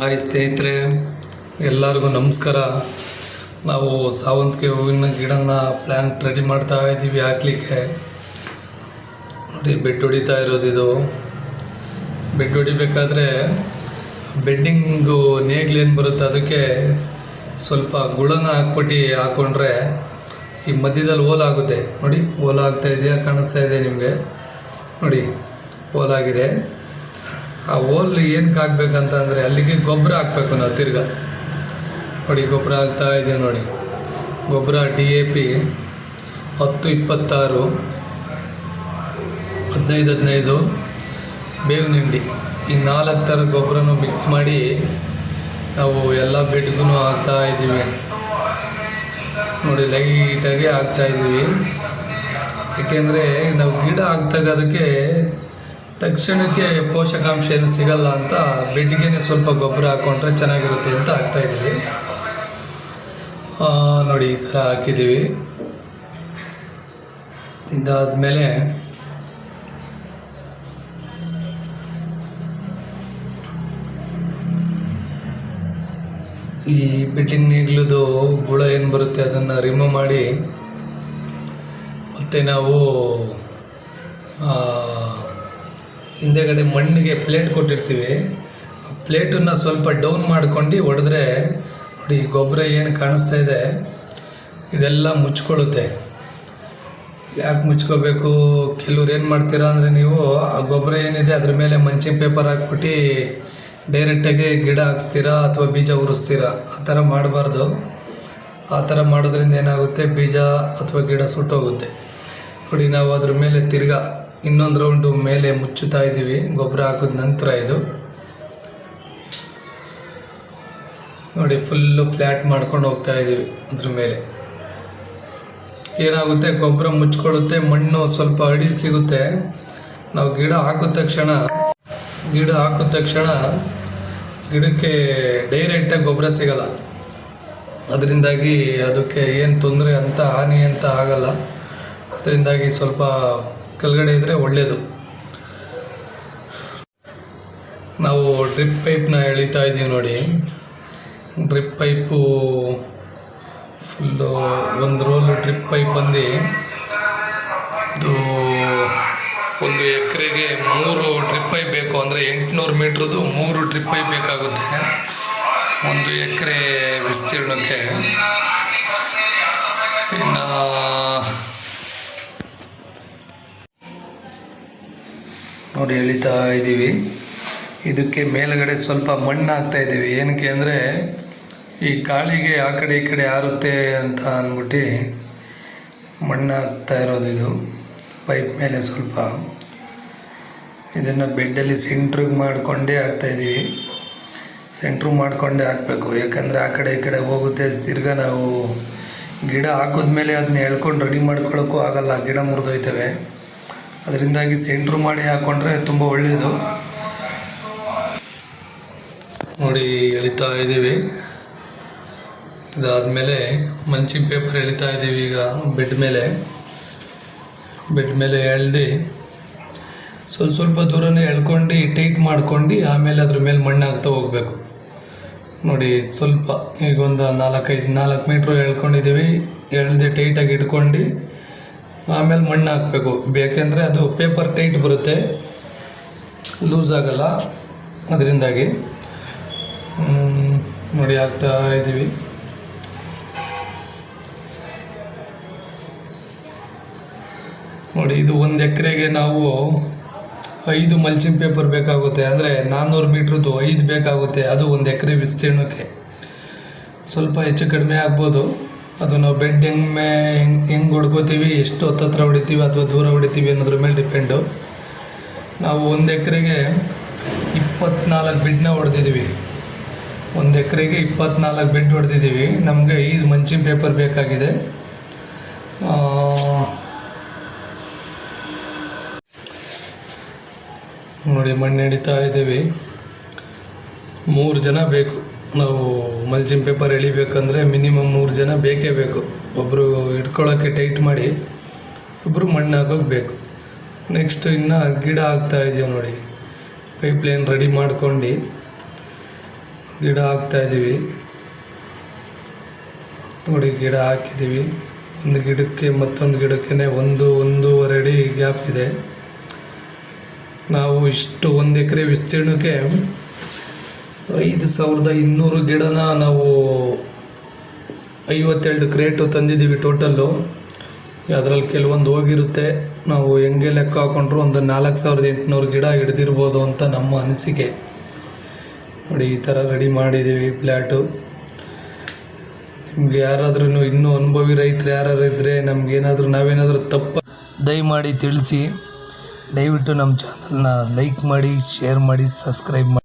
Hi ಸ್ನೇಹಿತರೆ, ಎಲ್ಲರಿಗೂ ನಮಸ್ಕಾರ. ನಾವು ಸಾವಂತಿಗೆ ಹೂವಿನ ಗಿಡನ ಪ್ಲ್ಯಾಂಟ್ ರೆಡಿ ಮಾಡ್ತಾ ಇದ್ದೀವಿ ಹಾಕ್ಲಿಕ್ಕೆ. ನೋಡಿ, ಬೆಡ್ ಹೊಡಿತಾ ಇರೋದು ಇದು. ಬೆಡ್ ಹೊಡಿಬೇಕಾದ್ರೆ ಬೆಡ್ಡಿಂಗು ನೇಗ್ಲೇನು ಬರುತ್ತೆ ಅದಕ್ಕೆ ಸ್ವಲ್ಪ ಗುಳನ ಹಾಕ್ಬಿಟ್ಟು ಹಾಕ್ಕೊಂಡ್ರೆ ಈ ಮಧ್ಯದಲ್ಲಿ ಓಲಾಗುತ್ತೆ ನೋಡಿ ಹೋಲ್ ಇದೆಯಾ, ಕಾಣಿಸ್ತಾ ಇದೆ ನಿಮಗೆ? ನೋಡಿ ಓಲಾಗಿದೆ ಆ ಓಲ್ ಏನಕ್ಕೆ ಹಾಕ್ಬೇಕಂತಂದರೆ ಅಲ್ಲಿಗೆ ಗೊಬ್ಬರ ಹಾಕ್ಬೇಕು ನಾವು ತಿರ್ಗ. ನೋಡಿ, ಗೊಬ್ಬರ ಹಾಕ್ತಾ ಇದೆ ನೋಡಿ. ಗೊಬ್ಬರ ಡಿ ಎ ಪಿ ಹತ್ತು ಇಪ್ಪತ್ತಾರು, ಹದಿನೈದು ಹದಿನೈದು, ಬೇವಿನ ಹಿಂಡಿ. ಈ ನಾಲ್ಕು ಥರ ಗೊಬ್ಬರನೂ ಮಿಕ್ಸ್ ಮಾಡಿ ನಾವು ಎಲ್ಲ ಬೆಡ್ಗೂ ಹಾಕ್ತಾ ಇದ್ದೀವಿ. ನೋಡಿ, ಲೈಟಾಗಿ ಹಾಕ್ತಾ ಇದ್ದೀವಿ. ಏಕೆಂದರೆ ನಾವು ಗಿಡ ಹಾಕ್ದಾಗ ಅದಕ್ಕೆ ತಕ್ಷಣಕ್ಕೆ ಪೋಷಕಾಂಶ ಏನು ಸಿಗಲ್ಲ ಅಂತ ಬೆಡ್ಗೆನೆ ಸ್ವಲ್ಪ ಗೊಬ್ಬರ ಹಾಕ್ಕೊಂಡ್ರೆ ಚೆನ್ನಾಗಿರುತ್ತೆ ಅಂತ ಹಾಕ್ತಾ ಇದ್ದೀವಿ. ಆ, ನೋಡಿ ಈ ಥರ ಹಾಕಿದ್ದೀವಿ. ಮೇಲೆ ಈ ಬಿಲ್ಡಿಂಗ್ ನೀಗ್ಲದು ಗುಳ ಏನು ಬರುತ್ತೆ ಅದನ್ನು ರಿಮೂವ್ ಮಾಡಿ ಮತ್ತೆ ನಾವು ಹಿಂದೆಗಡೆ ಮಣ್ಣಿಗೆ ಪ್ಲೇಟ್ ಕೊಟ್ಟಿರ್ತೀವಿ. ಆ ಪ್ಲೇಟನ್ನು ಸ್ವಲ್ಪ ಡೌನ್ ಮಾಡ್ಕೊಂಡು ಹೊಡೆದ್ರೆ ನೋಡಿ ಗೊಬ್ಬರ ಏನು ಕಾಣಿಸ್ತಾ ಇದೆ. ಇದೆಲ್ಲ ಮುಚ್ಕೊಳ್ಳುತ್ತೆ. ಯಾಕೆ ಮುಚ್ಕೋಬೇಕು? ಕೆಲವ್ರು ಏನು ಮಾಡ್ತೀರಾ ಅಂದರೆ ನೀವು ಆ ಗೊಬ್ಬರ ಏನಿದೆ ಅದ್ರ ಮೇಲೆ ಮಂಚಿನ ಪೇಪರ್ ಹಾಕ್ಬಿಟ್ಟು ಡೈರೆಕ್ಟಾಗಿ ಗಿಡ ಹಾಕ್ಸ್ತೀರಾ ಅಥವಾ ಬೀಜ ಉರಿಸ್ತೀರಾ? ಆ ಥರ ಮಾಡಬಾರ್ದು. ಆ ಥರ ಮಾಡೋದ್ರಿಂದ ಏನಾಗುತ್ತೆ? ಬೀಜ ಅಥವಾ ಗಿಡ ಸುಟ್ಟೋಗುತ್ತೆ. ನೋಡಿ, ನಾವು ಅದ್ರ ಮೇಲೆ ತಿರ್ಗಾ ಇನ್ನೊಂದು ರೌಂಡು ಮೇಲೆ ಮುಚ್ಚುತ್ತಾ ಇದ್ದೀವಿ. ಗೊಬ್ಬರ ಹಾಕಿದ ನಂತರ ಇದು. ನೋಡಿ ಫುಲ್ಲು ಫ್ಲ್ಯಾಟ್ ಮಾಡ್ಕೊಂಡು ಹೋಗ್ತಾ ಇದ್ದೀವಿ ಅದ್ರ ಮೇಲೆ. ಏನಾಗುತ್ತೆ? ಗೊಬ್ಬರ ಮುಚ್ಕೊಳ್ಳುತ್ತೆ, ಮಣ್ಣು ಸ್ವಲ್ಪ ಅಡಿ ಸಿಗುತ್ತೆ. ನಾವು ಗಿಡ ಹಾಕಿದ ತಕ್ಷಣ, ಗಿಡ ಹಾಕಿದ ತಕ್ಷಣ ಗಿಡಕ್ಕೆ ಡೈರೆಕ್ಟಾಗಿ ಗೊಬ್ಬರ ಸಿಗಲ್ಲ. ಅದರಿಂದಾಗಿ ಅದಕ್ಕೆ ಏನು ತೊಂದರೆ ಅಂತ, ಹಾನಿ ಅಂತ ಆಗಲ್ಲ. ಅದರಿಂದಾಗಿ ಸ್ವಲ್ಪ ಕೆಳಗಡೆ ಇದ್ದರೆ ಒಳ್ಳೆಯದು ನಾವು ಡ್ರಿಪ್ ಪೈಪ್ನ ಎಳಿತಾ ಇದ್ದೀವಿ ನೋಡಿ. ಡ್ರಿಪ್ ಪೈಪು ಫುಲ್ಲು ಒಂದು ರೋಲು ಡ್ರಿಪ್ ಪೈಪ್ ಬಂದು ಇದು ಒಂದು ಎಕರೆಗೆ ಮೂರು ಡ್ರಿಪ್ ಪೈಪ್ ಬೇಕು ಅಂದರೆ ಎಂಟುನೂರು ಮೀಟ್ರದ್ದು ಮೂರು ಡ್ರಿಪ್ ಪೈಪ್ ಬೇಕಾಗುತ್ತೆ. ಒಂದು ಎಕರೆ ವಿಸ್ತೀರ್ಣಕ್ಕೆ. ಇನ್ನು ನೋಡಿ ಎಳಿತಾ ಇದ್ದೀವಿ ಇದಕ್ಕೆ ಮೇಲುಗಡೆ ಸ್ವಲ್ಪ ಮಣ್ಣು ಹಾಕ್ತಾ ಇದ್ದೀವಿ ಏನಕ್ಕೆ ಅಂದರೆ ಈ ಕಾಳಿಗೆ ಆ ಕಡೆ ಈ ಕಡೆ ಆರುತ್ತೆ ಅಂತ ಅಂದ್ಬಿಟ್ಟು ಮಣ್ಣು ಹಾಕ್ತಾ ಇರೋದು ಇದು. ಪೈಪ್ ಮೇಲೆ ಸ್ವಲ್ಪ ಇದನ್ನು ಬೆಡ್ಡಲ್ಲಿ ಸೆಂಟ್ರಿಗೆ ಮಾಡಿಕೊಂಡೇ ಹಾಕ್ತಾಯಿದ್ದೀವಿ ಸೆಂಟ್ರು ಮಾಡಿಕೊಂಡೇ ಹಾಕಬೇಕು ಯಾಕಂದರೆ ಆ ಕಡೆ ಈ ಕಡೆ ಹೋಗುತ್ತೆ ತಿರ್ಗಾ ನಾವು ಗಿಡ ಹಾಕಿದ್ಮೇಲೆ ಅದನ್ನ ಎಳ್ಕೊಂಡು ರೆಡಿ ಮಾಡ್ಕೊಳ್ಳೋಕ್ಕೂ ಆಗಲ್ಲ. ಗಿಡ ಮುರಿದೋಯ್ತವೆ. ಅದರಿಂದಾಗಿ ಸೆಂಟ್ರು ಮಾಡಿ ಹಾಕೊಂಡ್ರೆ ತುಂಬ ಒಳ್ಳೆಯದು. ನೋಡಿ, ಎಳಿತಾ ಇದ್ದೀವಿ. ಇದಾದಮೇಲೆ ಮಂಚಿನ ಪೇಪರ್ ಎಳಿತಾ ಇದ್ದೀವಿ ಈಗ ಬೆಡ್ ಮೇಲೆ. ಬೆಡ್ ಮೇಲೆ ಎಳ್ದು ಸ್ವಲ್ಪ ಸ್ವಲ್ಪ ದೂರನೇ ಎಳ್ಕೊಂಡು ಟೈಟ್ ಮಾಡ್ಕೊಂಡು ಆಮೇಲೆ ಅದ್ರ ಮೇಲೆ ಮಣ್ಣು ಹಾಕ್ತಾ ಹೋಗ್ಬೇಕು. ನೋಡಿ, ಸ್ವಲ್ಪ ಈಗ ಒಂದು ನಾಲ್ಕೈದು ನಾಲ್ಕು ಮೀಟ್ರ್ ಎಳ್ಕೊಂಡಿದ್ದೀವಿ. ಎಳ್ದು ಟೈಟಾಗಿ ಇಟ್ಕೊಂಡು ಆಮೇಲೆ ಮಣ್ಣು ಹಾಕಬೇಕು. ಬೇಕೆಂದರೆ ಅದು ಪೇಪರ್ ಟೈಟ್ ಬರುತ್ತೆ. ಲೂಸ್ ಆಗಲ್ಲ. ಅದರಿಂದಾಗಿ. ನೋಡಿ ಹಾಕ್ತಾ ಇದ್ದೀವಿ ನೋಡಿ, ಇದು ಒಂದು ಎಕರೆಗೆ ನಾವು ಐದು ಮಲ್ಚಿಂಗ್ ಪೇಪರ್ ಬೇಕಾಗುತ್ತೆ. ಅಂದರೆ ನಾನ್ನೂರು ಮೀಟ್ರದ್ದು ಐದು ಬೇಕಾಗುತ್ತೆ. ಅದು ಒಂದು ಎಕರೆ ವಿಸ್ತೀರ್ಣಕ್ಕೆ. ಸ್ವಲ್ಪ ಹೆಚ್ಚು ಕಡಿಮೆ ಆಗ್ಬೋದು. ಅದು ನಾವು ಬೆಡ್ ಹೆಂಗೆ ಹೆಂಗೆ ಹೆಂಗೆ ಹೊಡ್ಕೋತೀವಿ ಎಷ್ಟು ಹತ್ತತ್ರ ಹೊಡಿತೀವಿ ಅಥವಾ ದೂರ ಹೊಡಿತೀವಿ ಅನ್ನೋದ್ರ ಮೇಲೆ ಡಿಪೆಂಡು. ನಾವು ಒಂದು ಎಕರೆಗೆ ಇಪ್ಪತ್ನಾಲ್ಕು ಬೆಡ್ನ ಹೊಡೆದಿದ್ದೀವಿ. ಒಂದು ಎಕರೆಗೆ ಇಪ್ಪತ್ನಾಲ್ಕು ಬೆಡ್ ಹೊಡೆದಿದ್ದೀವಿ. ನಮಗೆ ಐದು ಮಂಚಿನ ಪೇಪರ್ ಬೇಕಾಗಿದೆ. ನೋಡಿ ಮಣ್ಣು ಹಿಡಿತಾ ಇದ್ದೀವಿ. ಮೂರು ಜನ ಬೇಕು. ನಾವು ಮಲ್ಚಿಂಗ್ ಪೇಪರ್ ಎಳಿಬೇಕಂದ್ರೆ ಮಿನಿಮಮ್ ಮೂರು ಜನ ಬೇಕೇ ಬೇಕು. ಒಬ್ಬರು ಇಟ್ಕೊಳ್ಳೋಕ್ಕೆ ಟೈಟ್ ಮಾಡಿ ಒಬ್ಬರು ಮಣ್ಣು ಹಾಕೋಕೆ ಬೇಕು. ನೆಕ್ಸ್ಟ್ ಇನ್ನು ಗಿಡ ಹಾಕ್ತಾ ಇದೀವಿ ನೋಡಿ. ಪೈಪ್ ಲೈನ್ ರೆಡಿ ಮಾಡ್ಕೊಂಡು ಗಿಡ ಹಾಕ್ತಾ ಇದ್ದೀವಿ ನೋಡಿ, ಗಿಡ ಹಾಕಿದ್ದೀವಿ ಒಂದು ಗಿಡಕ್ಕೆ ಮತ್ತೊಂದು ಗಿಡಕ್ಕೆ ಒಂದು, ಒಂದೂವರೆ ಅಡಿ ಗ್ಯಾಪ್ ಇದೆ. ನಾವು ಇಷ್ಟು ಒಂದು ಎಕರೆ ವಿಸ್ತೀರ್ಣಕ್ಕೆ ಐದು ಸಾವಿರದ ಇನ್ನೂರು ಗಿಡನ ನಾವು ಐವತ್ತೆರಡು ಕ್ರೇಟು ತಂದಿದ್ದೀವಿ ಟೋಟಲ್ಲು. ಅದರಲ್ಲಿ ಕೆಲವೊಂದು ಹೋಗಿರುತ್ತೆ. ನಾವು ಹೆಂಗೆ ಲೆಕ್ಕ ಹಾಕೊಂಡ್ರು ಒಂದು ನಾಲ್ಕು ಸಾವಿರದ ಎಂಟುನೂರು ಗಿಡ ಹಿಡ್ದಿರ್ಬೋದು ಅಂತ ನಮ್ಮ ಅನಿಸಿಕೆ. ನೋಡಿ, ಈ ಥರ ರೆಡಿ ಮಾಡಿದ್ದೀವಿ ಫ್ಲ್ಯಾಟು ನಿಮ್ಗೆ ಯಾರಾದ್ರೂ ಇನ್ನೂ ಅನುಭವಿ ರೈತರು ಯಾರು ಇದ್ದರೆ ನಮ್ಗೇನಾದರೂ ನಾವೇನಾದರೂ ತಪ್ಪು ದಯಮಾಡಿ ತಿಳಿಸಿ. ದಯವಿಟ್ಟು ನಮ್ಮ ಚಾನಲ್ನ ಲೈಕ್ ಮಾಡಿ, ಶೇರ್ ಮಾಡಿ, ಸಬ್ಸ್ಕ್ರೈಬ್ ಮಾಡಿ.